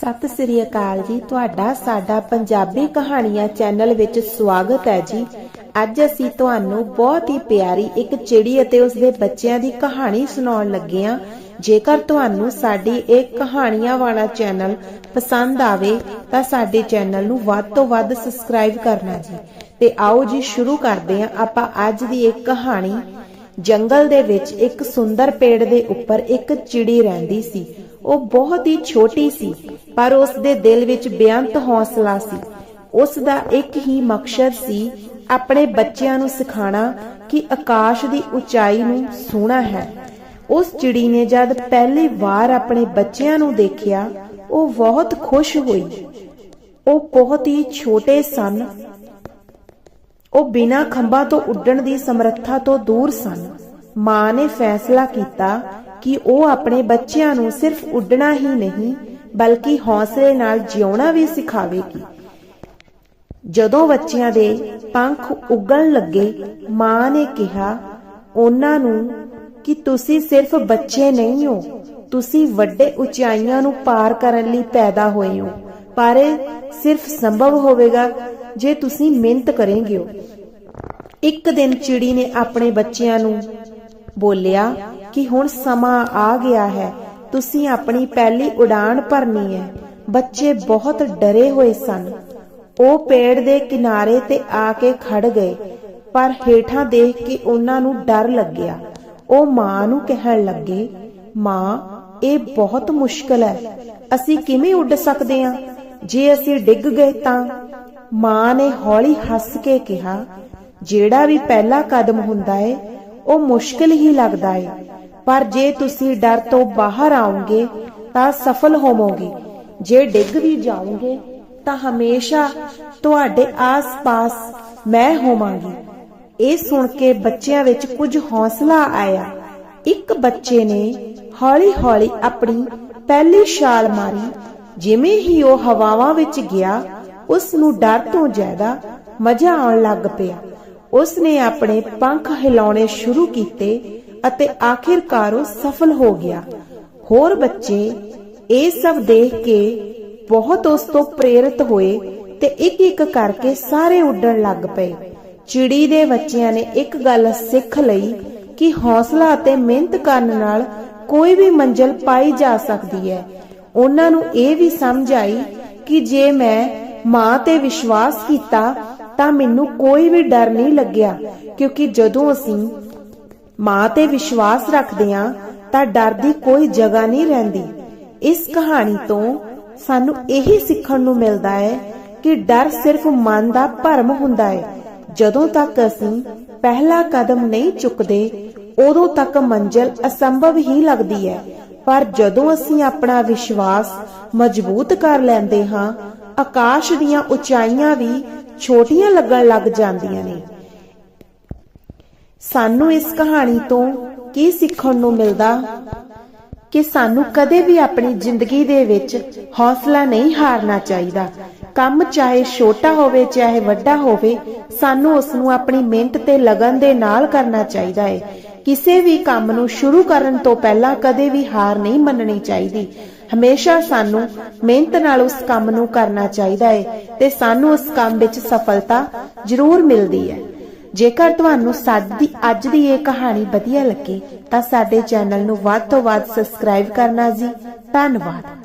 ਸਤਿ ਸ੍ਰੀ ਅਕਾਲ ਜੀ। ਤੁਹਾਡਾ ਸਾਡਾ ਪੰਜਾਬੀ ਕਹਾਣੀਆਂ ਚੈਨਲ ਵਿੱਚ ਸਵਾਗਤ ਹੈ ਜੀ। ਅੱਜ ਅਸੀਂ ਤੁਹਾਨੂੰ ਬਹੁਤ ਹੀ ਪਿਆਰੀ ਇੱਕ ਚਿੜੀ ਅਤੇ ਉਸਦੇ ਬੱਚਿਆਂ ਦੀ ਕਹਾਣੀ ਸੁਣਾਉਣ ਲੱਗੇ ਹਾਂ। ਜੇਕਰ ਤੁਹਾਨੂੰ ਸਾਡੀ ਇਹ ਕਹਾਣੀਆਂ ਵਾਲਾ ਚੈਨਲ ਪਸੰਦ ਆਵੇ, ਤਾਂ ਸਾਡੇ ਚੈਨਲ ਨੂੰ ਵੱਧ ਤੋਂ ਵੱਧ ਸਬਸਕ੍ਰਾਈਬ ਕਰਨਾ ਜੀ। ਤੇ ਆਓ ਜੀ, ਸ਼ੁਰੂ ਕਰਦੇ ਹਾਂ। ਆਪਾਂ ਅੱਜ ਦੀ ਇੱਕ ਕਹਾਣੀ ਜੰਗਲ ਦੇ ਵਿੱਚ ਇੱਕ ਸੁੰਦਰ ਪੇੜ ਦੇ ਉੱਪਰ ਇੱਕ ਚਿੜੀ ਰਹਿੰਦੀ ਸੀ। ਉਹ ਬਹੁਤ ਹੀ ਛੋਟੀ ਸੀ, ਪਰ ਉਸ ਦੇ ਦਿਲ ਵਿੱਚ ਬੇਅੰਤ ਹੌਸਲਾ ਸੀ। ਉਸ ਦਾ ਇੱਕ ਹੀ ਮਕਸਦ ਸੀ ਆਪਣੇ ਬੱਚਿਆਂ ਨੂੰ ਸਿਖਾਣਾ ਕਿ ਆਕਾਸ਼ ਦੀ ਉਚਾਈ ਨੂੰ ਸੋਹਣਾ ਹੈ। ਉਸ ਚਿੜੀ ਨੇ ਜਦ ਪਹਿਲੀ ਵਾਰ ਆਪਣੇ ਬੱਚਿਆਂ ਨੂੰ ਦੇਖਿਆ, ਉਹ ਬਹੁਤ ਖੁਸ਼ ਹੋਈ। ਉਹ ਬਹੁਤ ਹੀ ਛੋਟੇ ਸਨ ਉਹ ਬਿਨਾਂ ਖੰਭਾਂ ਤੋਂ ਉੱਡਣ ਦੀ ਸਮਰੱਥਾ ਤੋਂ ਦੂਰ ਸਨ। ਮਾਂ ਨੇ ਫੈਸਲਾ ਕੀਤਾ ਕਿ ਉਹ ਆਪਣੇ ਬੱਚਿਆਂ ਨੂੰ ਸਿਰਫ ਉੱਡਣਾ ਹੀ ਨਹੀਂ, ਬਲਕਿ ਹੌਸਲੇ ਨਾਲ ਜਿਉਣਾ ਵੀ ਸਿਖਾਵੇਗੀ। ਜਦੋਂ ਬੱਚਿਆਂ ਦੇ ਪੰਖ ਉੱਗਣ ਲੱਗੇ, ਮਾਂ ਨੇ ਕਿਹਾ, ਉਹਨਾਂ ਨੂੰ ਕਿ ਤੁਸੀਂ ਸਿਰਫ ਬੱਚੇ ਨਹੀਂ ਹੋ, ਤੁਸੀਂ ਵੱਡੇ ਉਚਾਈਆਂ ਨੂੰ ਪਾਰ ਕਰਨ ਲਈ ਪੈਦਾ ਹੋਏ ਹੋ, ਪਰ ਸਿਰਫ ਸੰਭਵ ਹੋਵੇਗਾ ਜੇ ਤੁਸੀਂ ਮਿਹਨਤ ਕਰੋਗੇ, ਇੱਕ ਦਿਨ ਚਿੜੀ ਨੇ ਆਪਣੇ ਬੱਚਿਆਂ ਨੂੰ ਬੋਲਿਆ ਕਿ ਹੁਣ ਸਮਾਂ ਆ ਗਿਆ ਹੈ, ਤੁਸੀਂ ਆਪਣੀ ਪਹਿਲੀ ਉਡਾਨ ਭਰਨੀ ਹੈ। ਬੱਚੇ ਬਹੁਤ ਡਰੇ ਹੋਏ ਸਨ। ਉਹ ਪੇੜ ਦੇ ਕਿਨਾਰੇ ਤੇ ਆ ਕੇ ਖੜ ਗਏ, ਪਰ ਹੇਠਾਂ ਦੇਖ ਕੇ ਉਹਨਾਂ ਨੂੰ ਡਰ ਲੱਗਿਆ। ਉਹ ਮਾਂ ਨੂੰ ਕਹਿਣ ਲੱਗੇ, ਮਾਂ, ਇਹ ਬਹੁਤ ਮੁਸ਼ਕਲ ਹੈ। ਅਸੀਂ ਕਿਵੇਂ ਉੱਡ ਸਕਦੇ ਹਾਂ? ਜੇ ਅਸੀਂ ਡਿੱਗ ਗਏ ਤਾਂ ਮਾਂ ਨੇ ਹੌਲੀ ਹੱਸ ਕੇ ਕਿਹਾ, ਜਿਹੜਾ ਵੀ ਪਹਿਲਾ ਕਦਮ ਹੁੰਦਾ ਏ, ਉਹ ਮੁਸ਼ਕਿਲ ਹੀ ਲੱਗਦਾ ਏ। ਪਰ ਜੇ ਤੁਸੀਂ ਡਰ ਤੋਂ ਬਾਹਰ ਆਓਗੇ ਤਾਂ ਸਫਲ ਹੋਵੋਗੇ। ਜੇ ਡਿੱਗ ਵੀ ਜਾਓਗੇ, ਤਾਂ ਹਮੇਸ਼ਾ ਤੁਹਾਡੇ ਆਸ-ਪਾਸ ਮੈਂ ਹੋਵਾਂਗੀ। ਇਹ ਸੁਣ ਕੇ ਬੱਚਿਆਂ ਵਿੱਚ ਕੁਝ ਹੌਸਲਾ ਆਇਆ। ਇੱਕ ਬੱਚੇ ਨੇ ਹੌਲੀ-ਹੌਲੀ ਆਪਣੀ ਪਹਿਲੀ ਛਾਲ ਮਾਰੀ, ਜਿਵੇਂ ਹੀ ਉਹ ਹਵਾਵਾਂ ਵਿੱਚ ਗਿਆ ਉਸ ਨੂੰ ਡਰ ਤੋਂ ਜ਼ਿਆਦਾ ਮਜ਼ਾ ਆਉਣ ਲੱਗ ਪਿਆ। ਉਸ ਨੇ ਆਪਣੇ ਪੰਖ ਹਿਲਾਉਣੇ ਸ਼ੁਰੂ ਕੀਤੇ ਅਤੇ ਆਖਿਰਕਾਰ ਉਹ ਸਫਲ ਹੋ ਗਿਆ। ਹੋਰ ਬੱਚੇ ਇਹ ਸਭ ਦੇਖ ਕੇ ਬਹੁਤ ਉਸ ਤੋਂ ਪ੍ਰੇਰਿਤ ਹੋਏ ਤੇ ਇੱਕ ਇੱਕ ਕਰਕੇ ਸਾਰੇ ਉੱਡਣ ਲੱਗ ਪਏ। ਚਿੜੀ ਦੇ ਬੱਚਿਆਂ ਨੇ ਇੱਕ ਗੱਲ ਸਿੱਖ ਲਈ ਕਿ ਹੌਸਲਾ ਅਤੇ ਮਿਹਨਤ ਕਰਨ ਨਾਲ ਕੋਈ ਵੀ ਮੰਜਲ ਪਾਈ ਜਾ ਸਕਦੀ ਹੈ। ਉਹਨਾਂ ਨੂੰ ਇਹ ਵੀ ਸਮਝ ਆਈ ਕਿ ਜੇ ਮੈਂ ਮਾਂ ਤੇ ਵਿਸ਼ਵਾਸ ਕੀਤਾ ਤਾਂ ਮੈਨੂੰ ਕੋਈ ਵੀ ਡਰ ਨਹੀਂ ਲੱਗਿਆ, ਕਿਉਂਕਿ ਜਦੋਂ ਅਸੀਂ ਮਾਂ ਤੇ ਵਿਸ਼ਵਾਸ ਰੱਖਦੇ ਹਾਂ, ਤਾਂ ਡਰ ਦੀ ਕੋਈ ਜਗ੍ਹਾ ਨਹੀਂ ਰਹਿੰਦੀ। ਇਸ ਕਹਾਣੀ ਤੋਂ ਸਾਨੂੰ ਇਹੀ ਸਿੱਖਣ ਨੂੰ ਮਿਲਦਾ ਹੈ ਕਿ ਡਰ ਸਿਰਫ ਮਨ ਦਾ ਭਰਮ ਹੁੰਦਾ ਹੈ। ਜਦੋਂ ਤੱਕ ਅਸੀਂ ਪਹਿਲਾ ਕਦਮ ਨਹੀਂ ਚੁੱਕਦੇ, ਉਦੋਂ ਤੱਕ ਮੰਜ਼ਿਲ ਅਸੰਭਵ ਹੀ ਲੱਗਦੀ ਹੈ। ਪਰ ਜਦੋਂ ਅਸੀਂ ਆਪਣਾ ਵਿਸ਼ਵਾਸ ਮਜ਼ਬੂਤ ਕਰ ਲੈਂਦੇ ਹਾਂ ਆਕਾਸ਼ ਦੀਆਂ ਉਚਾਈਆਂ ਵੀ ਛੋਟੀਆਂ ਲੱਗਣ ਲੱਗ ਜਾਂਦੀਆਂ ਨੇ। ਸਾਨੂੰ ਇਸ ਕਹਾਣੀ ਤੋਂ ਕੀ ਸਿੱਖਣ ਨੂੰ ਮਿਲਦਾ? ਕਿ ਸਾਨੂੰ ਕਦੇ ਵੀ ਆਪਣੀ ਜ਼ਿੰਦਗੀ ਦੇ ਵਿੱਚ ਹੌਸਲਾ ਨਹੀਂ ਹਾਰਨਾ ਚਾਹੀਦਾ। ਕੰਮ ਚਾਹੇ ਛੋਟਾ ਹੋਵੇ, ਚਾਹੇ ਵੱਡਾ ਹੋਵੇ, ਸਾਨੂੰ ਉਸ ਨੂੰ ਆਪਣੀ ਮਿਹਨਤ ਤੇ ਲਗਨ ਦੇ ਨਾਲ ਕਰਨਾ ਚਾਹੀਦਾ ਹੈ ਕਿਸੇ ਵੀ ਕੰਮ ਨੂੰ ਸ਼ੁਰੂ ਕਰਨ ਤੋਂ ਪਹਿਲਾਂ ਕਦੇ ਵੀ ਹਾਰ ਨਹੀਂ ਮੰਨਣੀ ਚਾਹੀਦੀ। ਹਮੇਸ਼ਾ ਸਾਨੂੰ ਮਿਹਨਤ ਨਾਲ ਉਸ ਕੰਮ ਨੂੰ ਕਰਨਾ ਚਾਹੀਦਾ ਹੈ ਤੇ ਸਾਨੂੰ ਉਸ ਕੰਮ ਵਿੱਚ ਸਫਲਤਾ ਜ਼ਰੂਰ ਮਿਲਦੀ ਹੈ ਜੇਕਰ ਤੁਹਾਨੂੰ ਸਾਡੀ ਅੱਜ ਦੀ ਇਹ ਕਹਾਣੀ ਵਧੀਆ ਲੱਗੀ ਤਾਂ ਸਾਡੇ ਚੈਨਲ ਨੂੰ ਵੱਧ ਤੋਂ ਵੱਧ ਸਬਸਕ੍ਰਾਈਬ ਕਰਨਾ ਜੀ। ਧੰਨਵਾਦ।